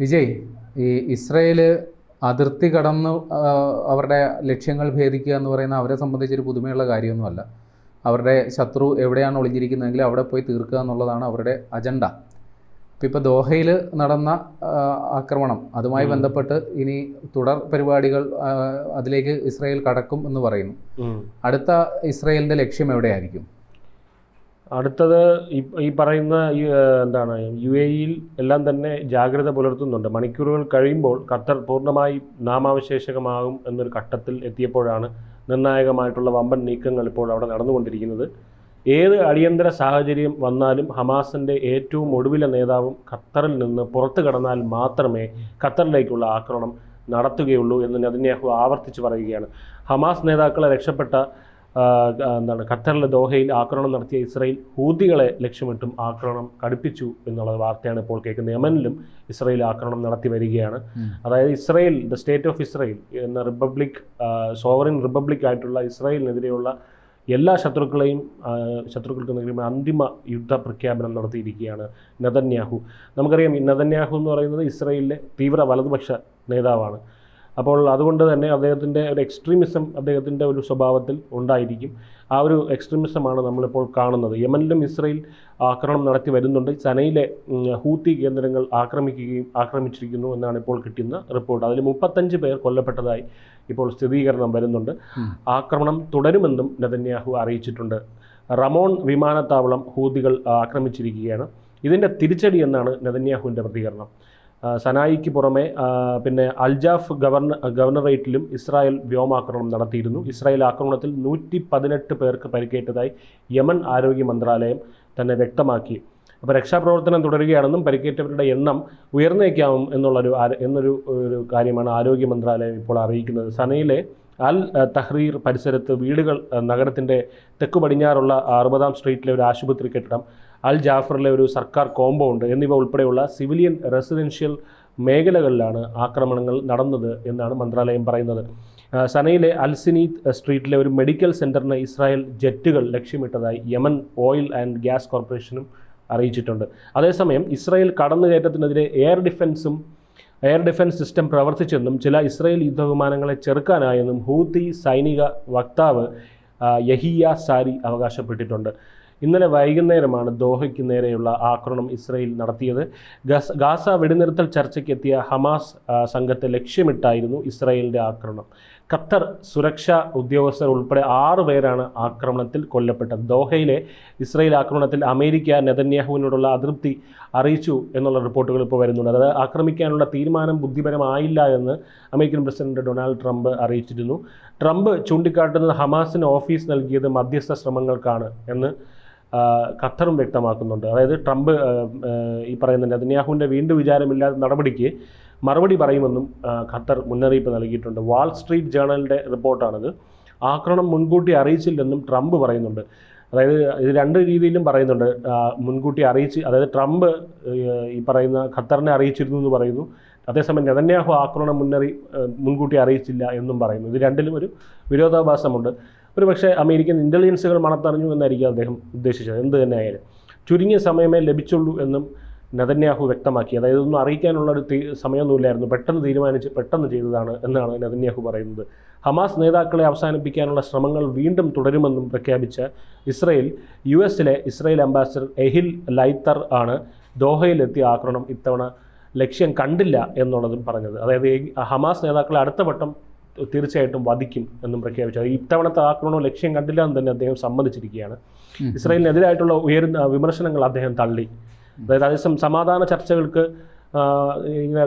വിജയ് ഈ ഇസ്രയേൽ അതിർത്തി കടന്ന് അവരുടെ ലക്ഷ്യങ്ങൾ ഭേദിക്കുക എന്ന് പറയുന്ന അവരെ സംബന്ധിച്ചൊരു പുതുമയുള്ള കാര്യമൊന്നുമല്ല. അവരുടെ ശത്രു എവിടെയാണ് ഒളിഞ്ഞിരിക്കുന്നതെങ്കിൽ അവിടെ പോയി തീർക്കുക എന്നുള്ളതാണ് അവരുടെ അജണ്ട. ഇപ്പം ഇപ്പോൾ ദോഹയിൽ നടന്ന ആക്രമണം അതുമായി ബന്ധപ്പെട്ട് ഇനി തുടർ പരിപാടികൾ അതിലേക്ക് ഇസ്രയേൽ കടക്കും എന്ന് പറയുന്നു. അടുത്ത ഇസ്രയേലിന്റെ ലക്ഷ്യം എവിടെയായിരിക്കും? അടുത്തത് ഈ പറയുന്ന ഈ, എന്താണ് യു എ ഇയിൽ എല്ലാം തന്നെ ജാഗ്രത പുലർത്തുന്നുണ്ട്. മണിക്കൂറുകൾ കഴിയുമ്പോൾ ഖത്തർ പൂർണമായി നാമാവശേഷകമാകും എന്നൊരു ഘട്ടത്തിൽ എത്തിയപ്പോഴാണ് നിർണായകമായിട്ടുള്ള വമ്പൻ നീക്കങ്ങൾ ഇപ്പോൾ അവിടെ നടന്നുകൊണ്ടിരിക്കുന്നത്. ഏത് അടിയന്തര സാഹചര്യം വന്നാലും ഹമാസിന്റെ ഏറ്റവും ഒടുവിലെ നേതാവും ഖത്തറിൽ നിന്ന് പുറത്തു കടന്നാൽ മാത്രമേ ഖത്തറിലേക്കുള്ള ആക്രമണം നടത്തുകയുള്ളൂ എന്ന് നദിനേഹു ആവർത്തിച്ച് പറയുകയാണ്. ഹമാസ് നേതാക്കളെ രക്ഷപ്പെട്ട എന്താണ് ഖത്തറിലെ ദോഹയിൽ ആക്രമണം നടത്തിയ ഇസ്രയേൽ ഹൂതികളെ ലക്ഷ്യമിട്ടും ആക്രമണം കടുപ്പിച്ചു എന്നുള്ള വാർത്തയാണ് ഇപ്പോൾ കേൾക്കുന്നത്. യമനിലും ഇസ്രയേൽ ആക്രമണം നടത്തി വരികയാണ്. അതായത് Israel the state of Israel എന്ന റിപ്പബ്ലിക് സോവറിൻ റിപ്പബ്ലിക് ആയിട്ടുള്ള ഇസ്രയേലിനെതിരെയുള്ള എല്ലാ ശത്രുക്കളെയും ശത്രുക്കൾക്ക് നേരെ അന്തിമ യുദ്ധ പ്രഖ്യാപനം നടത്തിയിരിക്കുകയാണ് നദന്യാഹു നമുക്കറിയാം ഈ നെതന്യാഹു എന്ന് പറയുന്നത് ഇസ്രയേലിലെ തീവ്ര വലതുപക്ഷ നേതാവാണ്. അപ്പോൾ അതുകൊണ്ട് തന്നെ അദ്ദേഹത്തിന്റെ ഒരു എക്സ്ട്രീമിസം അദ്ദേഹത്തിന്റെ ഒരു സ്വഭാവത്തിൽ ഉണ്ടായിരിക്കും. ആ ഒരു എക്സ്ട്രീമിസമാണ് നമ്മളിപ്പോൾ കാണുന്നത്. യമനിലും ഇസ്രയേൽ ആക്രമണം നടത്തി വരുന്നുണ്ട്. സനയിലെ ഹൂത്തി കേന്ദ്രങ്ങൾ ആക്രമിക്കുകയും ആക്രമിച്ചിരിക്കുന്നു എന്നാണ് ഇപ്പോൾ കിട്ടുന്ന റിപ്പോർട്ട് അതിൽ മുപ്പത്തഞ്ച് പേർ കൊല്ലപ്പെട്ടതായി ഇപ്പോൾ സ്ഥിരീകരണം വരുന്നുണ്ട്. ആക്രമണം തുടരുമെന്നും നെതന്യാഹു അറിയിച്ചിട്ടുണ്ട്. റമോൺ വിമാനത്താവളം ഹൂതികൾ ആക്രമിച്ചിരിക്കുകയാണ്. ഇതിന്റെ തിരിച്ചടി എന്നാണ് നെതന്യാഹുവിന്റെ പ്രതികരണം. സനായിക്ക് പുറമെ പിന്നെ അൽജാഫ് ഗവർണർ ഗവർണറേറ്റിലും ഇസ്രായേൽ വ്യോമാക്രമണം നടത്തിയിരുന്നു. ഇസ്രായേൽ ആക്രമണത്തിൽ നൂറ്റി പതിനെട്ട് പേർക്ക് പരിക്കേറ്റതായി യമൻ ആരോഗ്യ മന്ത്രാലയം തന്നെ വ്യക്തമാക്കി. അപ്പോൾ രക്ഷാപ്രവർത്തനം തുടരുകയാണെന്നും പരിക്കേറ്റവരുടെ എണ്ണം ഉയർന്നേക്കാവും എന്നുള്ളൊരു എന്നൊരു ഒരു കാര്യമാണ് ആരോഗ്യ മന്ത്രാലയം ഇപ്പോൾ അറിയിക്കുന്നത്. സനയിലെ അൽ തഹ്രീർ പരിസരത്ത് വീടുകൾ നഗരത്തിന്റെ തെക്കു പടിഞ്ഞാറുള്ള അറുപതാം സ്ട്രീറ്റിലെ ഒരു ആശുപത്രി കെട്ടിടം അൽ ജാഫറിലെ ഒരു സർക്കാർ കോമ്പൗണ്ട് എന്നിവ ഉൾപ്പെടെയുള്ള സിവിലിയൻ റെസിഡൻഷ്യൽ മേഖലകളിലാണ് ആക്രമണങ്ങൾ നടന്നത് എന്നാണ് മന്ത്രാലയം പറയുന്നത്. സനയിലെ അൽസിനീത് സ്ട്രീറ്റിലെ ഒരു മെഡിക്കൽ സെന്ററിന് ഇസ്രായേൽ ജെറ്റുകൾ ലക്ഷ്യമിട്ടതായി യമൻ ഓയിൽ ആൻഡ് ഗ്യാസ് കോർപ്പറേഷനും അറിയിച്ചിട്ടുണ്ട്. അതേസമയം ഇസ്രായേൽ കടന്നുകയറ്റത്തിനെതിരെ എയർ ഡിഫൻസും എയർ ഡിഫൻസ് സിസ്റ്റം പ്രവർത്തിച്ചെന്നും ചില ഇസ്രായേൽ യുദ്ധവിമാനങ്ങളെ ചെറുക്കാനായെന്നും ഹൂത്തി സൈനിക വക്താവ് യഹിയ സാരി അവകാശപ്പെട്ടിട്ടുണ്ട്. ഇന്നലെ വൈകുന്നേരമാണ് ദോഹയ്ക്ക് നേരെയുള്ള ആക്രമണം ഇസ്രയേൽ നടത്തിയത്. ഗസ വെടിനിർത്തൽ ചർച്ചയ്ക്കെത്തിയ ഹമാസ് സംഘത്തെ ലക്ഷ്യമിട്ടായിരുന്നു ഇസ്രയേലിന്റെ ആക്രമണം. ഖത്തർ സുരക്ഷാ ഉദ്യോഗസ്ഥർ ഉൾപ്പെടെ ആറ് പേരാണ് ആക്രമണത്തിൽ കൊല്ലപ്പെട്ടത്. ദോഹയിലെ ഇസ്രയേൽ ആക്രമണത്തിൽ അമേരിക്ക നെതന്യാഹുവിനോടുള്ള അതൃപ്തി അറിയിച്ചു എന്നുള്ള റിപ്പോർട്ടുകൾ ഇപ്പോൾ വരുന്നുണ്ട്. അതായത് ആക്രമിക്കാനുള്ള തീരുമാനം ബുദ്ധിപരമായില്ല എന്ന് അമേരിക്കൻ പ്രസിഡന്റ് ഡൊണാൾഡ് ട്രംപ് അറിയിച്ചിരുന്നു. ട്രംപ് ചൂണ്ടിക്കാട്ടുന്നത് ഹമാസിന് ഓഫീസ് നൽകിയത് മധ്യസ്ഥ ശ്രമങ്ങൾക്കാണ് എന്ന് ഖത്തറും വ്യക്തമാക്കുന്നുണ്ട്. അതായത് ട്രംപ് ഈ പറയുന്നുണ്ട് നെതന്യാഹുവിന്റെ വീണ്ടും വിചാരമില്ലാത്ത നടപടിക്ക് മറുപടി പറയുമെന്നും ഖത്തർ മുന്നറിയിപ്പ് നൽകിയിട്ടുണ്ട്. വാൾ സ്ട്രീറ്റ് ജേണലിന്റെ റിപ്പോർട്ടാണിത്. ആക്രമണം മുൻകൂട്ടി അറിയിച്ചില്ലെന്നും ട്രംപ് പറയുന്നുണ്ട്. അതായത് ഇത് രണ്ട് രീതിയിലും പറയുന്നുണ്ട്. മുൻകൂട്ടി അറിയിച്ച് അതായത് ട്രംപ് ഈ പറയുന്ന ഖത്തറിനെ അറിയിച്ചിരുന്നു എന്ന് പറയുന്നു. അതേസമയം നെതന്യാഹു ആക്രമണം മുന്നറി മുൻകൂട്ടി അറിയിച്ചില്ല എന്നും പറയുന്നു. ഇത് രണ്ടിലും ഒരു വിരോധാഭാസമുണ്ട്. ഒരു പക്ഷേ അമേരിക്കൻ ഇന്റലിജൻസുകൾ മണത്തറിഞ്ഞു എന്നായിരിക്കും അദ്ദേഹം ഉദ്ദേശിച്ചത്. എന്ത് തന്നെ ആയാലും ചുരുങ്ങിയ സമയമേ ലഭിച്ചുള്ളൂ എന്നും നെതന്യാഹു വ്യക്തമാക്കി. അതായത് ഒന്നും അറിയിക്കാനുള്ള ഒരു സമയമൊന്നുമില്ലായിരുന്നു. പെട്ടെന്ന് തീരുമാനിച്ച് പെട്ടെന്ന് ചെയ്തതാണ് എന്നാണ് നെതന്യാഹു പറയുന്നത്. ഹമാസ് നേതാക്കളെ അവസാനിപ്പിക്കാനുള്ള ശ്രമങ്ങൾ വീണ്ടും തുടരുമെന്നും പ്രഖ്യാപിച്ച ഇസ്രയേൽ യു എസിലെ ഇസ്രയേൽ അംബാസിഡർ എഹിൽ ലൈത്തർ ആണ് ദോഹയിലെത്തിയ ആക്രമണം ഇത്തവണ ലക്ഷ്യം കണ്ടില്ല എന്നുള്ളതും പറഞ്ഞത്. അതായത് ഹമാസ് നേതാക്കളെ അടുത്ത വട്ടം തീർച്ചയായിട്ടും വധിക്കും എന്നും പ്രഖ്യാപിച്ചു. അത് ഇത്തവണത്തെ ആക്രമണം ലക്ഷ്യം കണ്ടില്ല എന്ന് തന്നെ അദ്ദേഹം സമ്മതിച്ചിരിക്കുകയാണ്. ഇസ്രായേലിനെതിരായിട്ടുള്ള ഉയരുന്ന വിമർശനങ്ങൾ അദ്ദേഹം തള്ളി. അതായത് അതേസമയം സമാധാന ചർച്ചകൾക്ക് ഇങ്ങനെ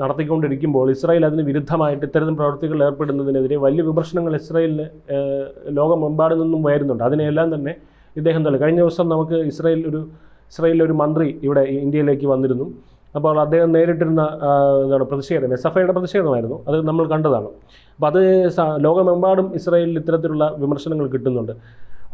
നടത്തിക്കൊണ്ടിരിക്കുമ്പോൾ ഇസ്രായേൽ അതിന് വിരുദ്ധമായിട്ട് ഇത്തരം പ്രവർത്തികൾ ഏർപ്പെടുന്നതിനെതിരെ വലിയ വിമർശനങ്ങൾ ഇസ്രായേലിന് ലോകമെമ്പാട് നിന്നും വരുന്നുണ്ട്. അതിനെല്ലാം തന്നെ ഇദ്ദേഹം തള്ളി. കഴിഞ്ഞ ദിവസം നമുക്ക് ഇസ്രായേൽ ഒരു ഇസ്രായേലിലെ ഒരു മന്ത്രി ഇവിടെ ഇന്ത്യയിലേക്ക് വന്നിരുന്നു. അപ്പോൾ അദ്ദേഹം നേരിട്ടിരുന്ന എന്താണ് പ്രതിഷേധം എസ് എഫ് ഐയുടെ പ്രതിഷേധമായിരുന്നു. അത് നമ്മൾ കണ്ടതാണ്. അപ്പോൾ അത് ലോകമെമ്പാടും ഇസ്രായേലിൽ ഇത്തരത്തിലുള്ള വിമർശനങ്ങൾ കിട്ടുന്നുണ്ട്.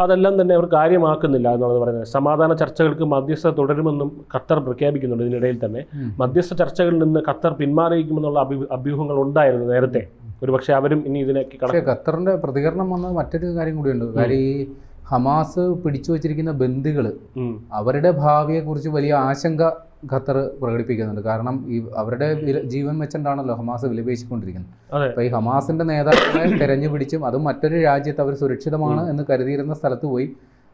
അതെല്ലാം തന്നെ അവർ കാര്യമാക്കുന്നില്ല എന്നുള്ളത് പറയുന്നത്. സമാധാന ചർച്ചകൾക്ക് മധ്യസ്ഥ തുടരുമെന്നും ഖത്തർ പ്രഖ്യാപിക്കുന്നുണ്ട് ഇതിനിടയിൽ തന്നെ. മധ്യസ്ഥ ചർച്ചകളിൽ നിന്ന് ഖത്തർ പിന്മാറിയിരിക്കുമെന്നുള്ള അഭി അഭ്യൂഹങ്ങൾ ഉണ്ടായിരുന്നു നേരത്തെ. ഒരുപക്ഷെ അവരും ഇനി ഇതിനേക്ക് കണക്ക് ഖത്തറിന്റെ ഖത്തറിന്റെ പ്രതികരണം വന്ന മറ്റൊരു കാര്യം കൂടിയുണ്ട്. കാര്യം ഈ ഹമാസ് പിടിച്ചു വച്ചിരിക്കുന്ന ബന്ദികൾ ഉം. അവരുടെ ഭാവിയെക്കുറിച്ച് വലിയ ആശങ്ക ഖത്തർ പ്രകടിപ്പിക്കുന്നുണ്ട്. കാരണം ഈ അവരുടെ ജീവൻ വെച്ചിട്ടാണല്ലോ ഹമാസ് വിലപേശിക്കൊണ്ടിരിക്കുന്നത്. അപ്പൊ അപ്പോൾ ഈ ഹമാസിന്റെ നേതാക്കളെ തെരഞ്ഞു പിടിച്ചും അതും മറ്റൊരു രാജ്യത്ത് അവർ സുരക്ഷിതമാണ് എന്ന് കരുതിയിരുന്ന സ്ഥലത്ത് പോയി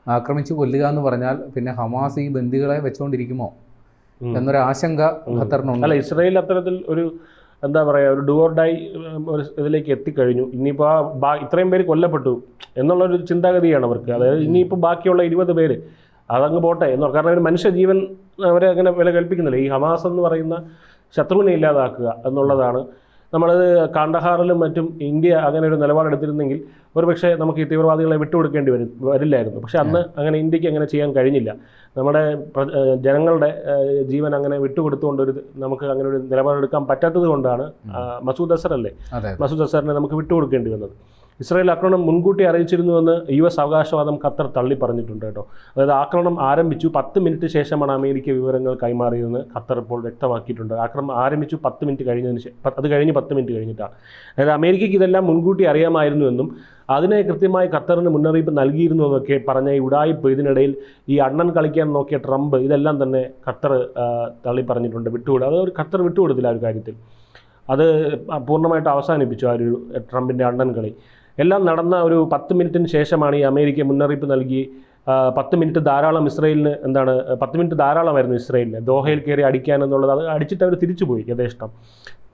ആക്രമിച്ചു കൊല്ലുക എന്ന് പറഞ്ഞാൽ പിന്നെ ഹമാസ് ഈ ബന്ദികളെ വെച്ചുകൊണ്ടിരിക്കുമോ എന്നൊരു ആശങ്ക ഖത്തറിനുണ്ട്. അല്ല ഇസ്രയേൽ അത്തരത്തിൽ ഒരു എന്താ പറയുക ഒരു ഡുവോർഡായി ഒരു ഇതിലേക്ക് എത്തിക്കഴിഞ്ഞു. ഇനിയിപ്പോൾ ആ ഇത്രയും പേര് കൊല്ലപ്പെട്ടു എന്നുള്ളൊരു ചിന്താഗതിയാണ് അവർക്ക്. അതായത് ഇനിയിപ്പോൾ ബാക്കിയുള്ള ഇരുപത് പേര് അതങ്ങ് പോട്ടെ എന്ന് കാരണം ഒരു മനുഷ്യജീവൻ അവരെ അങ്ങനെ വില കൽപ്പിക്കുന്നില്ല. ഈ ഹമാസ് എന്ന് പറയുന്ന ശത്രുവിനെ ഇല്ലാതാക്കുക എന്നുള്ളതാണ്. നമ്മളത് കാണ്ടഹാറിലും മറ്റും ഇന്ത്യ അങ്ങനെ ഒരു നിലപാടെടുത്തിരുന്നെങ്കിൽ ഒരുപക്ഷെ നമുക്ക് ഈ തീവ്രവാദികളെ വിട്ടുകൊടുക്കേണ്ടി വരും വരില്ലായിരുന്നു. പക്ഷേ അന്ന് അങ്ങനെ ഇന്ത്യയ്ക്ക് അങ്ങനെ ചെയ്യാൻ കഴിഞ്ഞില്ല. നമ്മുടെ ജനങ്ങളുടെ ജീവൻ അങ്ങനെ വിട്ടുകൊടുത്തുകൊണ്ട് ഒരു നമുക്ക് അങ്ങനെ ഒരു നിലപാടെടുക്കാൻ പറ്റാത്തത് കൊണ്ടാണ് മസൂദ് അസർ അല്ലേ മസൂദ് അസറിനെ നമുക്ക് വിട്ടുകൊടുക്കേണ്ടി വന്നത്. ഇസ്രായേൽ ആക്രമണം മുൻകൂട്ടി അറിയിച്ചിരുന്നുവെന്ന് യു എസ് അവകാശവാദം ഖത്തർ തള്ളി പറഞ്ഞിട്ടുണ്ട് കേട്ടോ. അതായത് ആക്രമണം ആരംഭിച്ചു പത്ത് മിനിറ്റ് ശേഷമാണ് അമേരിക്ക വിവരങ്ങൾ കൈമാറിയതെന്ന് ഖത്തർ ഇപ്പോൾ വ്യക്തമാക്കിയിട്ടുണ്ട്. ആക്രമണം ആരംഭിച്ചു പത്ത് മിനിറ്റ് കഴിഞ്ഞതിന് ശേഷം അത് കഴിഞ്ഞ് പത്ത് മിനിറ്റ് കഴിഞ്ഞിട്ടാണ്. അതായത് അമേരിക്കയ്ക്ക് ഇതെല്ലാം മുൻകൂട്ടി അറിയാമായിരുന്നുവെന്നും അതിനെ കൃത്യമായി ഖത്തറിന് മുന്നറിയിപ്പ് നൽകിയിരുന്നു എന്നൊക്കെ പറഞ്ഞ ഈ ഉടായിപ്പ് ഇതിനിടയിൽ ഈ അണ്ണൻ കളിക്കാൻ നോക്കിയ ട്രംപ് ഇതെല്ലാം തന്നെ ഖത്തർ തള്ളി പറഞ്ഞിട്ടുണ്ട്. വിട്ടുകൂട അത് ഒരു ഖത്തർ വിട്ടുകൊടുത്തില്ല ആ ഒരു കാര്യത്തിൽ. അത് പൂർണമായിട്ട് അവസാനിപ്പിച്ചു ആ ഒരു ട്രംപിന്റെ അണ്ണൻ കളി. എല്ലാം നടന്ന ഒരു പത്ത് മിനിറ്റിന് ശേഷമാണ് ഈ അമേരിക്ക മുന്നറിയിപ്പ് നൽകി. പത്ത് മിനിറ്റ് ധാരാളം ഇസ്രയേലിന് എന്താണ് പത്ത് മിനിറ്റ് ധാരാളമായിരുന്നു ഇസ്രയേലിന് ദോഹയിൽ കയറി അടിക്കാൻ എന്നുള്ളത്. അത് അടിച്ചിട്ട് അവർ തിരിച്ചു പോയി യഥേഷ്ടം.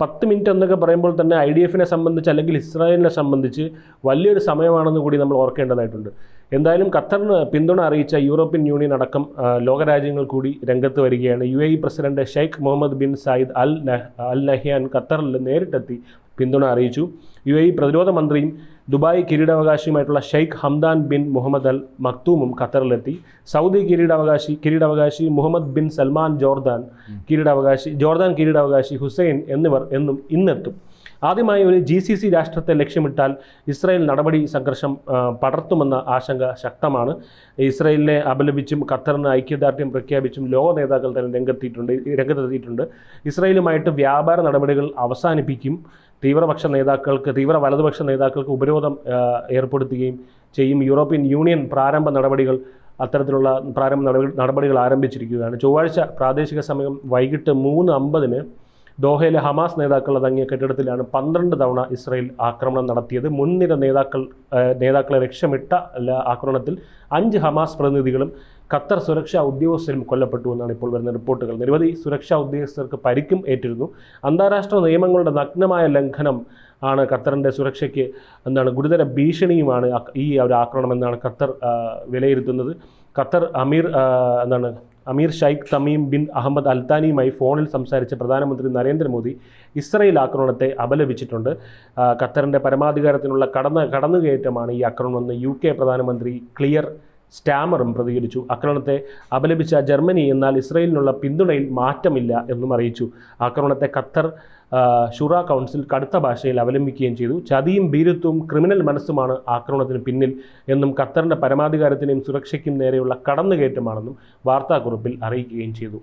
പത്ത് മിനിറ്റ് എന്നൊക്കെ പറയുമ്പോൾ തന്നെ ഐ ഡി എഫിനെ സംബന്ധിച്ച് അല്ലെങ്കിൽ ഇസ്രായേലിനെ സംബന്ധിച്ച് വലിയൊരു സമയമാണെന്ന് കൂടി നമ്മൾ ഓർക്കേണ്ടതായിട്ടുണ്ട്. എന്തായാലും ഖത്തറിന് പിന്തുണ അറിയിച്ച യൂറോപ്യൻ യൂണിയൻ അടക്കം ലോകരാജ്യങ്ങൾ കൂടി രംഗത്ത് വരികയാണ്. U A E president Sheikh Mohammed bin Zayed al al Nahyan ഖത്തറിൽ നേരിട്ടെത്തി പിന്തുണ അറിയിച്ചു. യു എ ഇ പ്രതിരോധ മന്ത്രിയും Dubai കിരീടാവകാശിയുമായിട്ടുള്ള Sheikh Hamdan bin Mohammed al മക്തൂമും ഖത്തറിലെത്തി. സൗദി കിരീടാവകാശി കിരീടാവകാശി മുഹമ്മദ് ബിൻ സൽമാൻ ജോർദാൻ കിരീടാവകാശി ജോർദാൻ കിരീടാവകാശി ഹുസൈൻ എന്നിവർ എന്നും ഇന്നെത്തും. ആദ്യമായി ഒരു ജി സി സി രാഷ്ട്രത്തെ ലക്ഷ്യമിട്ടാൽ ഇസ്രായേൽ നടപടി സംഘർഷം പടർത്തുമെന്ന ആശങ്ക ശക്തമാണ്. ഇസ്രായേലിനെ അപലപിച്ചും ഖത്തറിന് ഐക്യദാർഢ്യം പ്രഖ്യാപിച്ചും ലോക നേതാക്കൾ തന്നെ രംഗത്തെത്തിയിട്ടുണ്ട് രംഗത്തെത്തിയിട്ടുണ്ട്. ഇസ്രായേലുമായിട്ട് വ്യാപാര നടപടികൾ അവസാനിപ്പിക്കും. തീവ്രപക്ഷ നേതാക്കൾക്ക് തീവ്ര വലതുപക്ഷ നേതാക്കൾക്ക് ഉപരോധം ഏർപ്പെടുത്തുകയും ചെയ്യും. യൂറോപ്യൻ യൂണിയൻ പ്രാരംഭ നടപടികൾ അത്തരത്തിലുള്ള പ്രാരംഭ നടപടി നടപടികൾ ആരംഭിച്ചിരിക്കുകയാണ്. ചൊവ്വാഴ്ച പ്രാദേശിക സമയം വൈകിട്ട് മൂന്ന് അമ്പതിന് ദോഹയിലെ ഹമാസ് നേതാക്കൾ അടങ്ങിയ കെട്ടിടത്തിലാണ് പന്ത്രണ്ട് തവണ ഇസ്രായേൽ ആക്രമണം നടത്തിയത്. മുൻനിര നേതാക്കൾ നേതാക്കളെ ലക്ഷ്യമിട്ട ആക്രമണത്തിൽ അഞ്ച് ഹമാസ് പ്രതിനിധികളും ഖത്തർ സുരക്ഷാ ഉദ്യോഗസ്ഥരും കൊല്ലപ്പെട്ടു എന്നാണ് ഇപ്പോൾ വരുന്ന റിപ്പോർട്ടുകൾ. നിരവധി സുരക്ഷാ ഉദ്യോഗസ്ഥർക്ക് പരിക്കും ഏറ്റിരുന്നു. അന്താരാഷ്ട്ര നിയമങ്ങളുടെ നഗ്നമായ ലംഘനം ആണ് ഖത്തറിന്റെ സുരക്ഷയ്ക്ക് എന്താണ് ഗുരുതര ഭീഷണിയുമാണ് ഈ ഒരു ആക്രമണം എന്നാണ് ഖത്തർ വിലയിരുത്തുന്നത്. ഖത്തർ അമീർ എന്താണ് emir Sheikh Tamim bin Ahmad അൽത്താനിയുമായി ഫോണിൽ സംസാരിച്ച പ്രധാനമന്ത്രി നരേന്ദ്രമോദി ഇസ്രയേൽ ആക്രമണത്തെ അപലപിച്ചിട്ടുണ്ട്. ഖത്തറിന്റെ പരമാധികാരത്തിനുള്ള കടന്ന കടന്നുകയറ്റമാണ് ഈ ആക്രമണമെന്ന് യു കെ പ്രധാനമന്ത്രി ക്ലിയർ സ്റ്റാമറും പ്രതികരിച്ചു. ആക്രമണത്തെ അപലപിച്ച ജർമ്മനി എന്നാൽ ഇസ്രയേലിനുള്ള പിന്തുണയിൽ മാറ്റമില്ല എന്നും അറിയിച്ചു. ആക്രമണത്തെ ഖത്തർ ഷുറ കൗൺസിൽ കടുത്ത ഭാഷയിൽ അവലംബിക്കുകയും ചെയ്തു. ചതിയും ഭീരുത്വവും ക്രിമിനൽ മനസ്സുമാണ് ആക്രമണത്തിന് പിന്നിൽ എന്നും ഖത്തറിന്റെ പരമാധികാരത്തിനെയും സുരക്ഷയ്ക്കും നേരെയുള്ള കടന്നുകയറ്റമാണെന്നും വാർത്താക്കുറിപ്പിൽ അറിയിക്കുകയും ചെയ്തു.